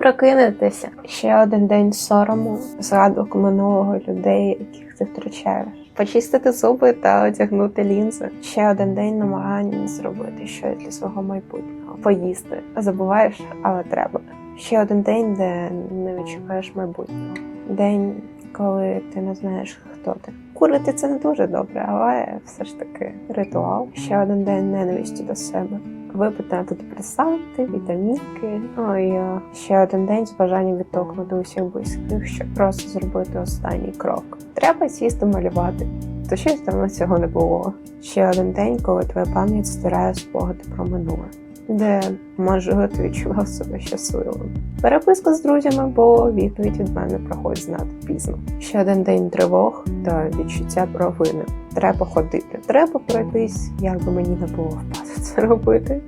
Прокинутися. Ще один день сорому, згадок минулого людей, яких ти втрачаєш. Почистити зуби та одягнути лінзи. Ще один день намагань зробити щось для свого майбутнього. Поїсти. Забуваєш, але треба. Ще один день, де не відчуваєш майбутнього. День, коли ти не знаєш, хто ти. Курити це не дуже добре, але все ж таки ритуал. Ще один день ненависті до себе. Випити антидепресанти, вітамінки. Ну і е, ще один день з бажанням відтокнути усіх близьких, щоб просто зробити останній крок. Треба сісти малювати. То щось давно цього не було. Ще один день, коли твоя пам'ять стирає спогади про минуле, де можливо ти відчував себе щасливим. Переписка з друзями, бо відповідь від мене проходить знати пізно. Ще один день тривог та відчуття провини. Треба ходити, треба пройтись, як би мені не було впасти це робити.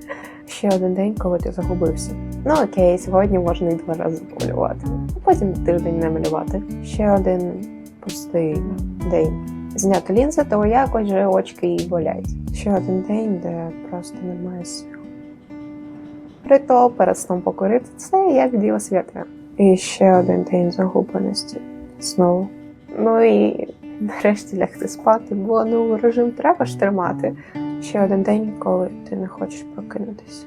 Ще один день, коли ти загубився. Ну окей, сьогодні можна і два рази помалювати, а потім тиждень не малювати. Ще один пустий день. Зняти лінзи, то якось же очки і болять. Ще один день, де просто немає сил. Ритуал перед сном покурити це як діло святе. І ще один день загубленості. Знову. Ну і нарешті лягти спати, бо ну режим треба ж тримати. Ще один день, коли ти не хочеш прокинутися.